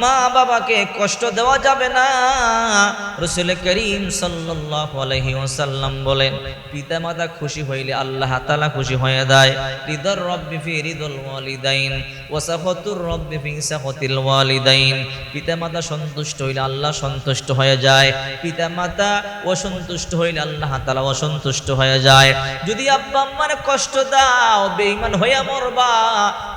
মা বাবাকে কষ্ট দেওয়া যাবে না। রসুল করিম আলাইহি বলেন পিতা মাতা খুশি হইলে আল্লাহ তাআলা খুশি হয়ে দেয় রিদর রব্বি ফি রিদুল ওয়ালিদাইন ওয়া সাখাতুর রব্বি ফি সাখাতিল ওয়ালিদাইন। পিতা মাতা সন্তুষ্ট হইলে আল্লাহ সন্তুষ্ট হয়ে যায়। পিতা মাতা অসন্তুষ্ট হইলে আল্লাহ তালা অসন্তুষ্ট হয়ে যায়। যদি আব্বা আম্মার কষ্ট দাও, বেঈমান হইয়া মরবা,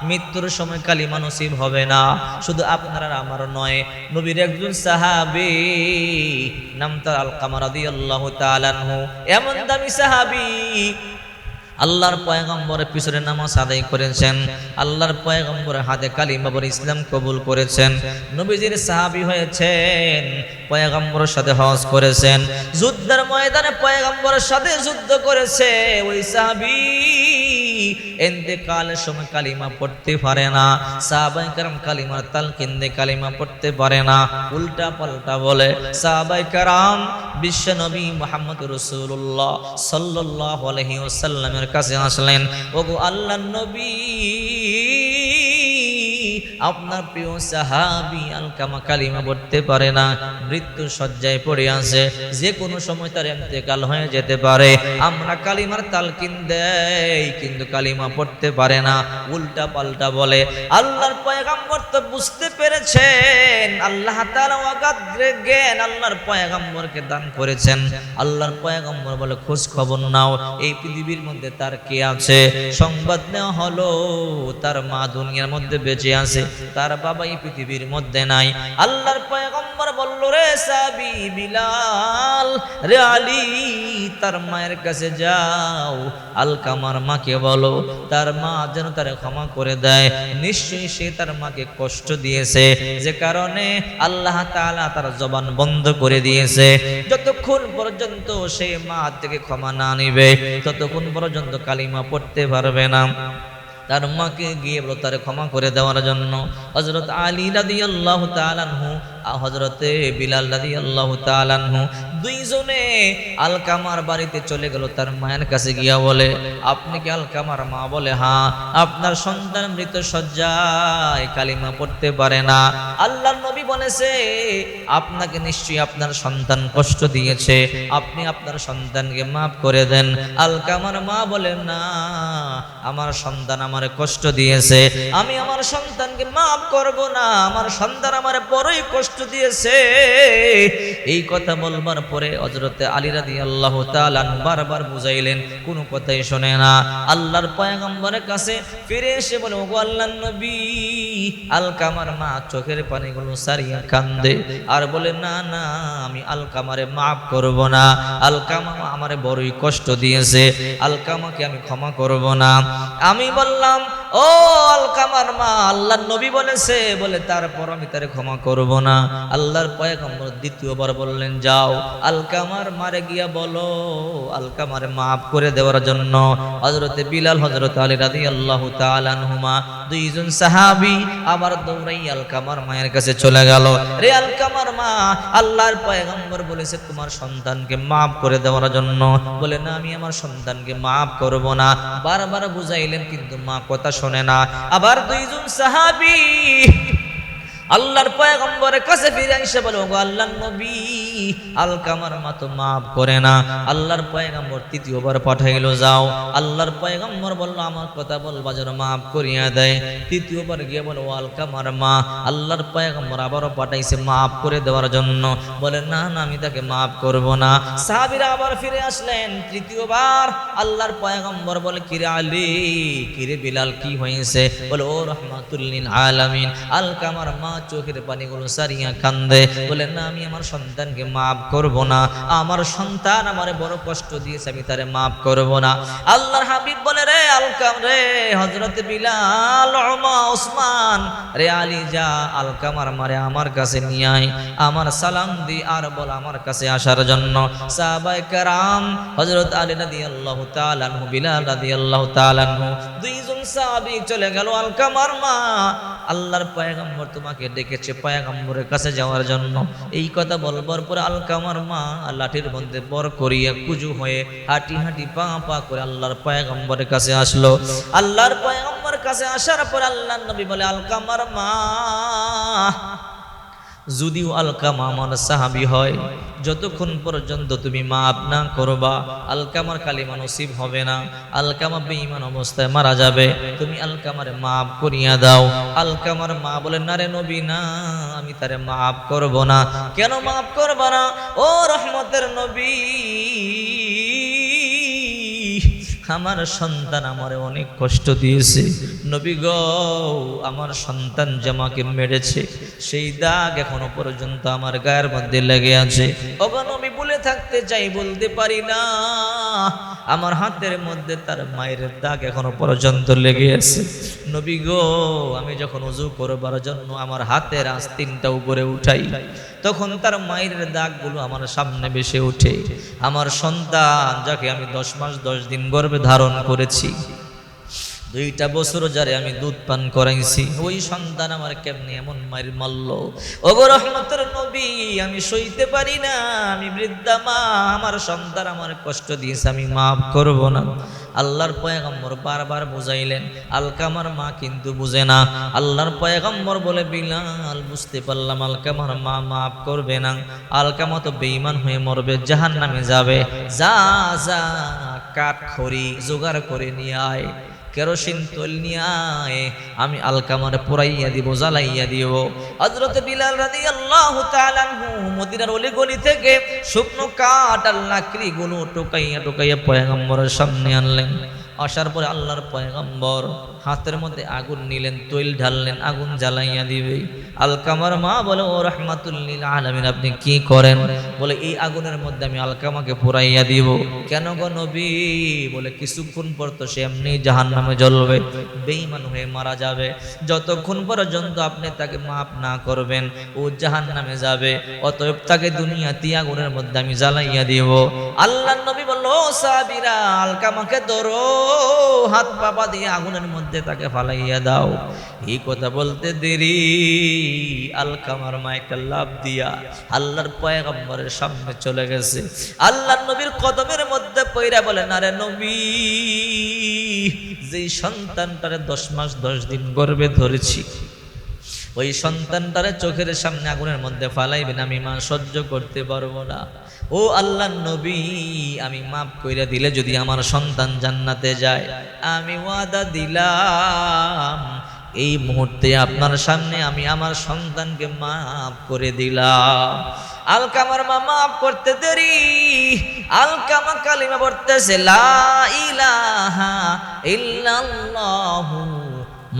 মৃত্যুর সময় কালিমা নসিব হবে না। শুধু আপনার আর আমার নয়। নবীর একজন সাহাবি, নাম তার আল কামার রাদিয়াল্লাহু তাআলা আনহু। এমন দামি সাহাবী, আল্লাহর পয়গম্বরের পিছনে নামাজ আদায় করেছেন, আল্লাহর পয়গম্বরের হাতে কালিমা বলে ইসলাম কবুল করেছেন। নবীজির সাহাবী হয়েছেন, পয়গম্বরের সাথে হজ করেছেন। যুদ্ধের ময়দানে পয়গম্বরের সাথে যুদ্ধ করেছে ওই সাহাবী। এতেকালের সময় কালিমা পড়তে পারে না। সাহাবাই কারাম কালিমার তাল কিন্দে কালিমা পড়তে পারে না। উল্টা পাল্টা বলে, সাহাবাই কারাম বিশ্ব নবী মোহাম্মদ রসুল্লাহ সাল্লাহ আলহি ওসাল্লামের কাছে আসলেন, ওগো আল্লাহ নবী আপনার প্রিয় সাহাবি আলকামা কালিমা পড়তে পারে না মৃত্যু সজ্জায় পড়ে আছে যে কোনো সময় তার এতেকাল হয়ে যেতে পারে। আমরা কালিমার তালকিন দেই, কিন্তু কালিমা পড়তে পারে না, উল্টা পাল্টা বলে। আল্লাহর পয়গাম্বর তো বুঝতে পেরেছেন, আল্লাহ তাআলা ওয়াগাত জ্ঞান আল্লাহর পয়গাম্বরকে দান করেছেন। আল্লাহর পয়গাম্বর বলে, খোঁজ খবর নাও, এই পৃথিবীর মধ্যে তার কে আছে? সংবাদ নেওয়া হলো, তার মা দুনিয়ার মধ্যে বেঁচে আছে। তার বাবা এই পৃথিবীর মধ্যে নাই। আল্লাহর পয়গম্বর বলল, রে সাবি বিলাল, রে আলী, তার মায়ের কাছে যাও। আলকামার মাকে বলো, তার মা যেন তার ক্ষমা করে দেয়। নিশ্চয়ই সে তার মাকে কষ্ট দিয়েছে। যে কারণে আল্লাহ তাআলা তার জবান বন্ধ করে দিয়েছে। যতক্ষণ পর্যন্ত সে মা থেকে ক্ষমা না নিবে, ততক্ষণ পর্যন্ত কালিমা পড়তে পারবে না। তার মাকে গিয়ে বলো, তার ক্ষমা করে দেওয়ার জন্য। হজরত আলী রাদি আল্লাহ তালানহু হজরতে বিলাল রাদি আল্লাহ তালানহু দুইজনে আলকামার বাড়িতে চলে গেল, তার মায়ের কাছে গিয়া বলে, আপনি কি আলকামার মা? বলে হ্যাঁ আপনার সন্তান মৃত সজ্জায় কালিমা পড়তে পারে না। আল্লাহ নবী বলেছে, আপনাকে নিশ্চয়ই আপনার সন্তান কষ্ট দিয়েছে। আপনি আপনার সন্তানকে মাফ করে দেন। আলকামার মা বলে, না, আমার সন্তান আমারে কষ্ট দিয়েছে। আমি আমার সন্তানকে মাফ করব না, আমার সন্তান আমারে বড়ই কষ্ট দিয়েছে। এই কথা বলবার পরে হযরতে আলী রাদিয়াল্লাহু তাআলা বারবার বুঝাইলেন, কোনো কথাই শোনে না। আল্লাহর পয়গম্বরের কাছে ফিরে এসে বলে, ওগো আল্লাহর নবী, আলকামার মা চোখের পানিগুলো সারিয়া কান্দে। আর বলে, না না, আমি আলকামারে মাফ করব না। আলকামা আমারে বড়ই কষ্ট দিয়েছে। আলকামাকে আমি ক্ষমা করব না। আমি বললাম পারলাম ও আলকামার মা আল্লাহর নবী বলেছে, বলে তারপর আমি তারে ক্ষমা করব না। আল্লাহর পয়গম্বর দ্বিতীয়বার বললেন, যাও। আলকামার মারে গিয়া বলো, আলকামারে মাফ করে দেওয়ার জন্য। হযরতে বিলাল, হযরত আলী রাদিয়াল্লাহু তাআলা আনহুমা, দুইজন সাহাবী আবার দৌড়াই আলকামার মায়ের কাছে চলে গেল। রে আলকামার মা, আল্লাহর পয়গম্বর বলেছে, তোমার সন্তানকে মাফ করে দেওয়ার জন্য। বলে, না, আমি আমার সন্তানকে মাফ করব না। বারবার বুঝাইলেন, কিন্তু মা কথা শোনে না। আবার দুইজন সাহাবি আল্লাহর পয়গম্বরের কাছে ফিরে এসে বলো আল্লাহ নবী। আলকামার মা তো মাফ করে না। আল্লাহর পয়গম্বর তৃতীয়বার পাঠাইলো, যাও। আল্লাহর পয়গম্বর বলল, আমার কথা বলবা যেন মাফ করিয়া দেয়। তৃতীয়বার গিয়ে বলো আলকামার মা। আল্লাহর পয়গম্বর আবারও পাঠাইছে মাফ করে দেওয়ার জন্য। বলে, না না, আমি তাকে মাফ করব না। সাহাবীরা আবার ফিরে আসলেন। তৃতীয়বার আল্লাহর পয়গম্বর বলে, কিরে আলী, কিরে বিলাল, কি হয়েছে বলে, ও রহমাতুল্লিন আলামিন। আলকামার মা চোখের পানিগুলো সারিয়া কান্দে। বলে, না, আমি আমার সন্তানকে মাফ করব না। আমার সন্তান আমারে বড় কষ্ট দিয়েছে, আমি তারে মাফ করব না। আল্লাহর হাবিব বলে, রে আলকাম, রে হজরত বিলাল ওসমান, রে আলী যা আলকামার মারে আমার কাছে নিয়ে আয়। আমার সালাম দি আর বল আমার কাছে আসার জন্য। সাহাবাই কারাম হজরত আলী রাদিয়াল্লাহু তাআলা আনহু, বিলাল রাদিয়াল্লাহু তাআলা আনহু, দুইজন সাহাবী চলে গেল আলকামার মা। আল্লাহর পয়গম্বর তোমাকে ডেকেছে পয়গম্বরের কাছে যাওয়ার জন্য। এই কথা বলবার পরে আলকামার মা লাঠির মধ্যে বর করিয়া কুজু হয়ে হাঁটি হাঁটি পা পা করে আল্লাহর পয়গম্বরের কাছে আসলো। আল্লাহর পয়গম্বরের কাছে আসার পর আল্লাহর নবী বলে আলকামার মা যদিও আলকামা আমার সাহাবি হয়, যতক্ষণ পর্যন্ত তুমি মাপ না করবা, আলকামার কালিমা নসিব হবে না। আলকামা বেঈমান অবস্থায় মারা যাবে, তুমি আলকামার মাপ করিয়া দাও। আলকামার মা বলে, না রে নবী, না, আমি তারে মাপ করব না। কেন মাপ করবা না? ও রহমতের নবী! আমার সন্তান আমারে অনেক কষ্ট দিয়েছে। নবী গ, আমার সন্তান জামাকে মেরেছে, সেই দাগ এখনও পর্যন্ত আমার গায়ের মধ্যে লেগে আছে। ওগো নবী বলে থাকতে চাই বলতে পারি না। আমার হাতের মধ্যে তার মায়ের দাগ এখনও পর্যন্ত লেগে আছে। নবী গো, আমি যখন উজু করবার জন্য আমার হাতের আস্তিনটা উপরে উঠাই, তখন তার মায়ের দাগগুলো আমার সামনে বেশে ওঠে। আমার সন্তান, যাকে আমি দশ মাস দশ দিন গর্বে ধারণ করেছি দুইটা বছর যারে আমি দুধ পান করাইছি। ওই সন্তান আমার কেমনি এমন মায়ের মারল? ওগো রহমতের নবী, আমি সইতে পারি না, আমি বৃদ্ধা মা, আমার সন্তান আমার কষ্ট দিয়েছে, আমি মাফ করব না। আল্লাহর পয়গম্বর বারবার বুঝাইলেন, আলকামার মা কিন্তু বুঝে না। আল্লাহর পয়গম্বর বলে, বিলাল, বুঝতে পারলাম, আলকামার মা মাফ করবে না। আলকামা তো বেইমান হয়ে মরবে জাহান নামে যাবে। যা যা কাঠ খড়ি জোগাড় করে নিয়ে আয়। কেরোসিন তৈল নিয়ে আয়, আমি আলকামারে পোড়াইয়া দিব, জ্বালাইয়া দিব। হজরত বিলাল রাজি আল্লাহ মদিনার অলি গলি থেকে শুকনো কাঠ আর লাকড়ি গুলো টোকাইয়া টোকাইয়া পয়গম্বরের সামনে আনলেন। আসার পরে আল্লাহর পয়গম্বর হাতের মধ্যে আগুন নিলেন, তৈল ঢাললেন, আগুন জ্বালাইয়া দিবে। আলকামার মা বলে, ও রহমাতুল্লিল আলমিন, আপনি কি করেন? বলে, এই আগুনের মধ্যে আমি আলকামাকে পুরাইয়া দিব। কেন গো নবী? বলে, কিছুক্ষণ পর তো সে এমনি জাহান নামে জ্বলবে বেইমান হয়ে মারা যাবে। যতক্ষণ পর্যন্ত আপনি তাকে মাফ না করবেন, ও জাহান নামে যাবে। অতএব তাকে দুনিয়া দুনিয়াতে আগুনের মধ্যে আমি জ্বালাইয়া দিব। আল্লাহ নবী বলল, "ও সাবিরা আলকামাকে ধরো হাত পাপা দিয়ে আগুনের মধ্যে তাকে ফালাইয়া দাও। এই কথা বলতে দেরি। আলকামার মা একটা লাভ দিয়া আল্লাহর পয়গম্বরের সামনে চলে গেছে। আল্লাহর নবীর কদমের মধ্যে পইরা বলে, না রে নবী, যেই সন্তানটারে দশ মাস দশ দিন গর্বে ধরেছি, ওই সন্তানটারে চোখের সামনে আগুনের মধ্যে ফালাইবেন, আমি মা সহ্য করতে পারব না। ও আল্লাহ নবী, আমি মাফ কইরা দিলে যদি আমার সন্তান জান্নাতে যায়। আমি ওয়াদা দিলাম, এই মুহূর্তে আপনার সামনে আমি আমার সন্তানকে মাফ করে দিলাম। আলকামার মা মাফ করতে দেরি আলকামা কালিমা পড়তেছে, লা ইলাহা ইল্লাল্লাহু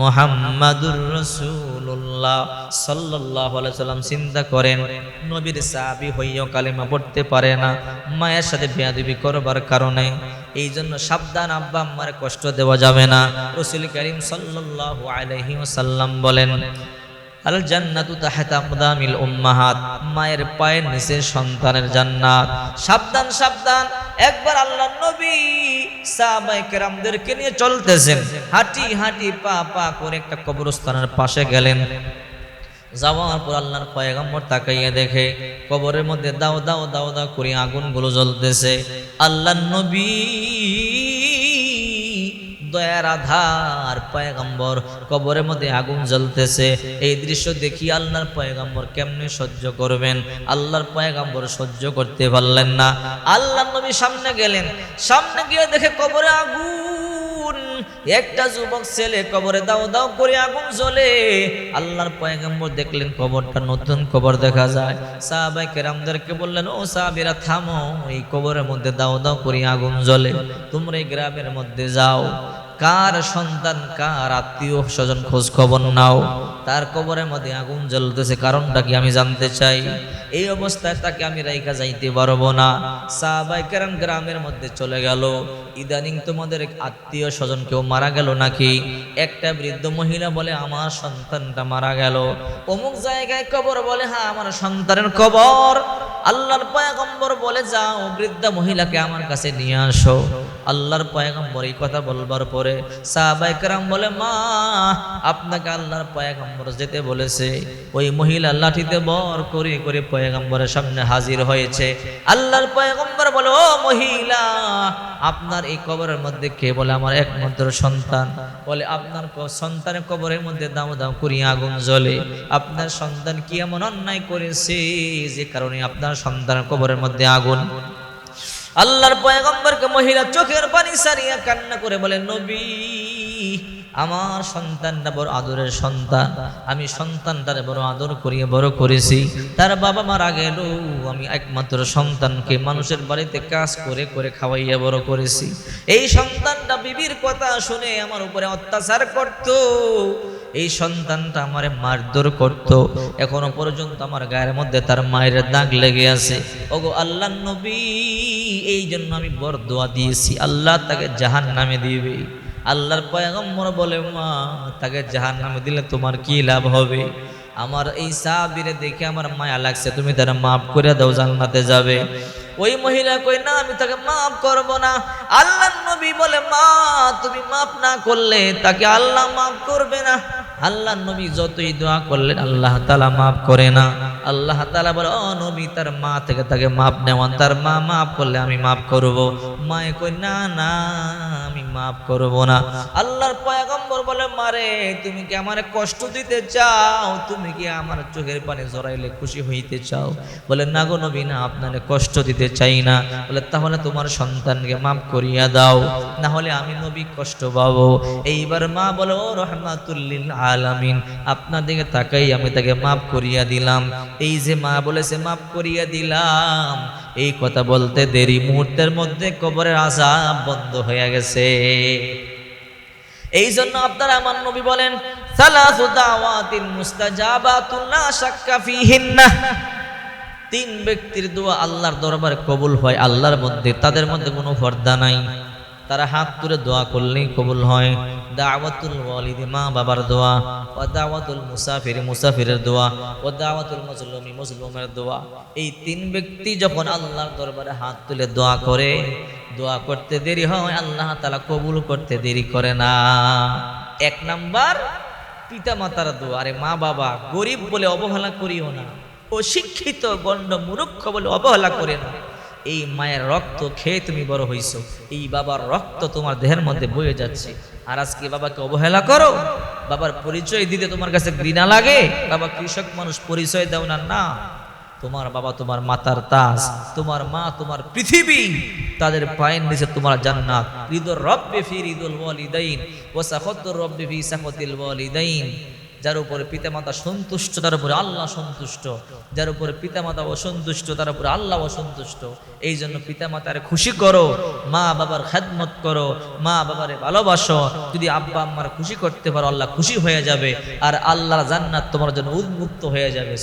মোহাম্মদুর রসুল্লাহ সাল্লাহ সাল্লাম চিন্তা করেন। নবীর সাহাবি হইয়াও কালিমা পড়তে পারে না, মায়ের সাথে বেয়াদবি করবার কারণে। এই জন্য সাবধান আব্বা আম্মার কষ্ট দেওয়া যাবে না। রসুল করিম সাল্লাহ আলহিম সাল্লাম বলেন আল জান্নাতু তাহাতা আকদামিল উম্মাহাত, মায়ের পায়ের নিচে সন্তানের জান্নাত। সাবধান সাবধান, একবার আল্লাহ নবী সাহাবায়ে কেরামদেরকে নিয়ে চলতেছেন। হাঁটি হাঁটি, পা পা করে একটা কবরস্থানের পাশে গেলেন। যাওয়ার পর আল্লাহর পয়গম্বর তাকাইয়া দেখে, কবরের মধ্যে দাও দাও দাও দাও করে আগুনগুলো জ্বলতেছে। আল্লাহ নবী দয়ার আধার, পয়গম্বর কবরের মধ্যে আগুন জ্বলতেছে। এই দৃশ্য দেখি আল্লাহর পয়গম্বর কেমনে সহ্য করবেন? আল্লাহর পয়গম্বর সহ্য করতে পারলেন না। আল্লাহ নবী সামনে গেলেন। সামনে গিয়ে দেখে কবরে আগুন। একটা যুবক ছেলে কবরে দাও দাও করে আগুন জ্বলে। আল্লাহর পয়গম্বর দেখলেন কবরটা নতুন কবর দেখা যায়। সাহাবাই কেরামদেরকে বললেন, ও সাহাবিরা, থামো। এই কবরের মধ্যে দাও দাও করে আগুন জ্বলে। তোমরা এই গ্রামের মধ্যে যাও। কার সন্তান, কার আত্মীয়, স্বজন খোঁজ খবর নাও। তার কবরের মধ্যে আগুন জ্বলতেছে, কারণটা কি আমি জানতে চাই? এই অবস্থায় তাকে আমি রাইকা যাইতে পারব না। সাহাবাই কেরাম গ্রামের মধ্যে চলে গেল। ইদানিং তোমাদের আত্মীয়, স্বজন কেউ মারা গেল নাকি? একটা বৃদ্ধ মহিলা বলে, আমার সন্তানটা মারা গেল। অমুক জায়গায় কবর বলে হ্যাঁ আমার সন্তানের কবর। আল্লাহর পয়গম্বর বলে, যাও বৃদ্ধা মহিলাকে আমার কাছে নিয়ে আসো। আল্লাহর পয়গম্বর এই কথা বলবার পরে সাহাবাইকরাম বলে, মা, আপনাকে আল্লাহর পয়গম্বর যেতে বলেছে। ওই মহিলা লাঠিতে বর করে করে পয়গম্বরের সামনে হাজির হয়েছে। আল্লাহর পয়গম্বর বলে, ও মহিলা, আপনার এই কবরের মধ্যে কে বলে, আমার একমাত্র সন্তান। বলে, আপনার সন্তানের কবরের মধ্যে দাম দাম করিয়া আগুন জ্বলে। আপনার সন্তান কি এমন অন্যায় করেছে যে কারণে আপনার সন্তানের কবরের মধ্যে আগুন আল্লাহর পয়গম্বরকে মহিলা চোখের পানি সারিয়া কান্না করে বলে, নবী, আমার সন্তানটা বড় আদরের সন্তান। আমি সন্তানটারে বড় আদর করিয়ে বড় করেছি। তার বাবা মারা গেল। আমি একমাত্র সন্তানকে মানুষের বাড়িতে কাজ করে করে খাওয়াইয়া বড় করেছি। এই সন্তানটা বিবির কথা শুনে আমার উপরে অত্যাচার করত। এই সন্তানটা আমারে মারধর করত। এখনও পর্যন্ত আমার গায়ের মধ্যে তার মায়ের দাগ লেগে আছে। ওগো আল্লাহ নবী, এই জন্য আমি বর দোয়া দিয়েছি। আল্লাহ তাকে জাহান নামে দিবে। আল্লাহর পয়গম্বর বলে, মা, তাকে জাহান নামে দিলে তোমার কি লাভ হবে? আমার এই সাবিরে দেখে আমার মায়া লাগছে। তুমি তারা মাফ করে দাও, জান্নাতে যাবে। ওই মহিলা কই না, আমি তাকে মাফ করব না। আল্লাহ নবী বলে, মা, তুমি মাফ না করলে তাকে আল্লাহ মাফ করবে না। আল্লাহ নবী যতই দোয়া করলেন, আল্লাহ তালা মাফ করে না। আল্লাহ তালা বলে, ও নবী, তার মা থেকে তাকে মাপ নেওয়ান তার মা মাফ করলে আমি মাফ করব। মায়ে কই না না, আমি মাফ করব না। আল্লাহর পয়গম্বর বলে, মারে, তুমি কি আমার কষ্ট দিতে চাও? তুমি কি আমার চোখের পানি জড়াইলে খুশি হইতে চাও? বলে, না গো নবী, না, আপনারে কষ্ট দিতে চাই না। বলে, তাহলে তোমার সন্তানকে মাফ করিয়া দাও না হলে আমি নবী কষ্ট পাবো। এইবার মা বলে, ও রহমাতুল্লিল আলামিন, আপনার দিকে তাকাই, আমি তাকে মাফ করিয়া দিলাম। এই যে মা বলেছে, মাফ করিয়া দিলাম। এই কথা বলতে দেরি। মুহূর্তের মধ্যে কবরের আজাব বন্ধ হয়ে গেছে। এই জন্য আপনারা আমার নবী বলেন তিন ব্যক্তির দোয়া আল্লাহর দরবারে কবুল হয়, আল্লাহর মধ্যে। তাদের মধ্যে কোনো পর্দা নাই। তারা হাত তুলে দোয়া করলেই কবুল হয়। দাওয়াতুল ওয়ালিদি, মা বাবার দোয়া ও দাওয়াতুল মুসাফির, মুসাফিরের দোয়া ও দাওয়াতুল মজলুমি, মজলুমের দোয়া। এই তিন ব্যক্তি যখন আল্লাহর দরবারে হাত তুলে দোয়া করে, দোয়া করতে দেরি হয়, আল্লাহ তালা কবুল করতে দেরি করে না। এক নাম্বার পিতা মাতার দোয়া। আরে মা বাবা, গরিব বলে অবহেলা করিও না। অশিক্ষিত, গণ্ড, মূর্খ বলে অবহেলা করে না। এই মায়ের রক্ত খেয়ে তুমি বড় হইছো। এই বাবার রক্ত তোমার দেহের মধ্যে বয়ে যাচ্ছে। আর আজকে বাবাকে অবহেলা করো। বাবার পরিচয় দিতে তোমার কাছে ঘৃণা লাগে। বাবা কৃষক মানুষ, পরিচয় দাও না না। তোমার বাবা তোমার মাতার তাজ তোমার মা তোমার পৃথিবী। তাদের পায়ের নিচে তোমার জান্নাত। হৃদয় রব্বে ফি হৃদুল ওয়ালিদাইন। ওয়া সাখাতুর রব্বে ফি সাখাতিল ওয়ালিদাইন। যার উপরে পিতামাতা সন্তুষ্ট, তার উপরে আল্লাহ সন্তুষ্ট। যার উপরে পিতামাতা অসন্তুষ্ট, তার উপরে আল্লাহ অসন্তুষ্ট। এই জন্য পিতামাতার খুশি করো, মা বাবার খেদমত করো, মা বাবারে ভালোবাসো। যদি আব্বা আম্মার খুশি করতে পারো, আল্লাহ খুশি হয়ে যাবে। আর আল্লাহ জান্নাত তোমার জন্য উন্মুক্ত হয়ে যাবে।